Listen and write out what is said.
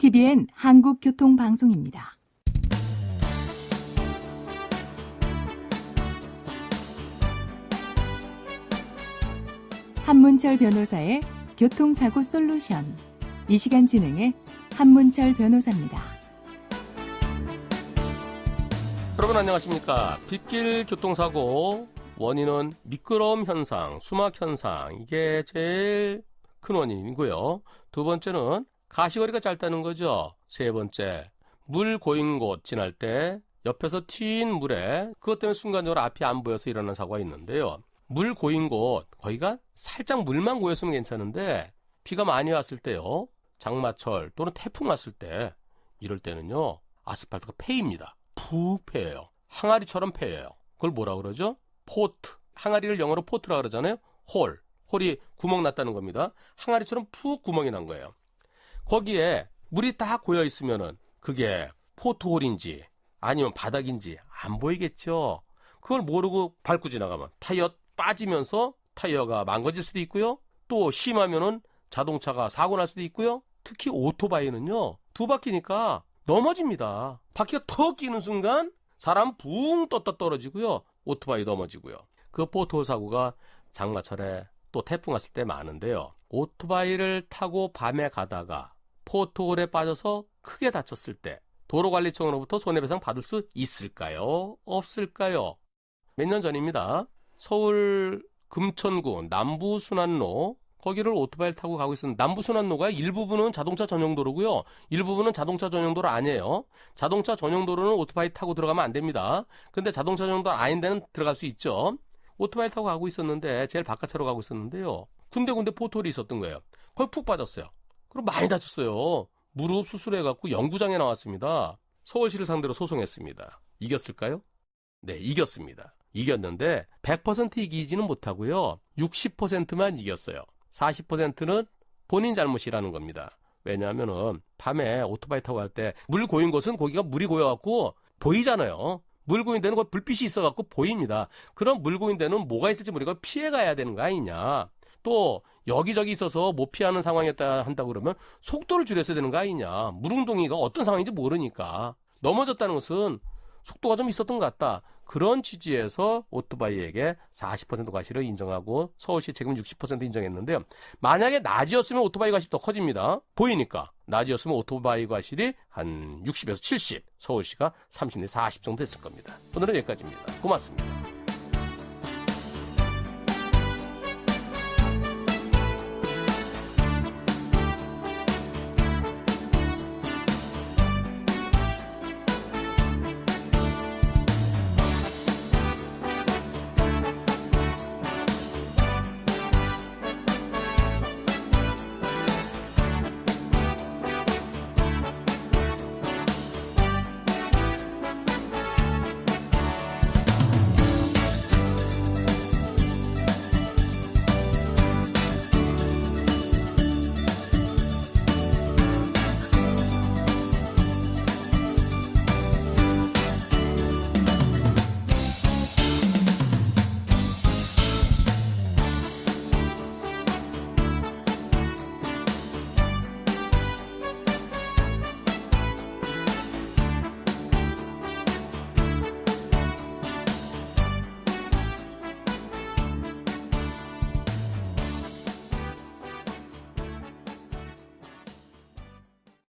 TVN 한국교통방송입니다. 한문철 변호사의 교통사고 솔루션. 이 시간 진행해 한문철 변호사입니다. 여러분 안녕하십니까. 빗길 교통사고 원인은 미끄러움 현상, 수막 현상 이게 제일 큰 원인이고요. 두 번째는 가시거리가 짧다는 거죠. 세 번째 물 고인 곳 지날 때 옆에서 튄 물에 그것 때문에 순간적으로 앞이 안 보여서 일어난 사고가 있는데요. 물 고인 곳 거기가 살짝 물만 고였으면 괜찮은데 비가 많이 왔을 때요. 장마철 또는 태풍 왔을 때 이럴 때는요. 아스팔트가 패입니다. 푹 패여요. 항아리처럼 패여요. 그걸 뭐라 그러죠? 포트. 항아리를 영어로 포트라 그러잖아요. 홀. 홀이 구멍 났다는 겁니다. 항아리처럼 푹 구멍이 난 거예요. 거기에 물이 다 고여 있으면은 그게 포트홀인지 아니면 바닥인지 안 보이겠죠. 그걸 모르고 밟고 지나가면 타이어 빠지면서 타이어가 망가질 수도 있고요. 또 심하면은 자동차가 사고 날 수도 있고요. 특히 오토바이는요. 두 바퀴니까 넘어집니다. 바퀴가 턱 끼는 순간 사람 붕 떴다 떨어지고요. 오토바이 넘어지고요. 그 포토 사고가 장마철에 또 태풍 왔을 때 많은데요. 오토바이를 타고 밤에 가다가 포토홀에 빠져서 크게 다쳤을 때 도로관리청으로부터 손해배상 받을 수 있을까요? 없을까요? 몇 년 전입니다. 서울 금천구 남부순환로 거기를 오토바이를 타고 가고 있었는데 남부순환로가 일부분은 자동차 전용도로고요. 일부분은 자동차 전용도로 아니에요. 자동차 전용도로는 오토바이 타고 들어가면 안 됩니다. 근데 자동차 전용도로 아닌 데는 들어갈 수 있죠. 오토바이 타고 가고 있었는데 제일 바깥차로 가고 있었는데요. 군데군데 포토홀이 있었던 거예요. 거기 푹 빠졌어요. 그리고 많이 다쳤어요. 무릎 수술해갖고 연구장에 나왔습니다. 서울시를 상대로 소송했습니다. 이겼을까요? 네, 이겼습니다. 이겼는데 100% 이기지는 못하고요. 60%만 이겼어요. 40%는 본인 잘못이라는 겁니다. 왜냐하면은 밤에 오토바이 타고 갈 때 물 고인 곳은 거기가 물이 고여갖고 보이잖아요. 물 고인 데는 불빛이 있어갖고 보입니다. 그럼 물 고인 데는 뭐가 있을지 우리가 피해가야 되는 거 아니냐. 또 여기저기 있어서 못 피하는 상황이었다 한다고 그러면 속도를 줄였어야 되는 거 아니냐. 물웅덩이가 어떤 상황인지 모르니까 넘어졌다는 것은 속도가 좀 있었던 것 같다. 그런 취지에서 오토바이에게 40% 과실을 인정하고 서울시 책임 60% 인정했는데요. 만약에 낮이었으면 오토바이 과실이 더 커집니다. 보이니까. 낮이었으면 오토바이 과실이 한 60에서 70, 서울시가 30내 40 정도 됐을 겁니다. 오늘은 여기까지입니다. 고맙습니다.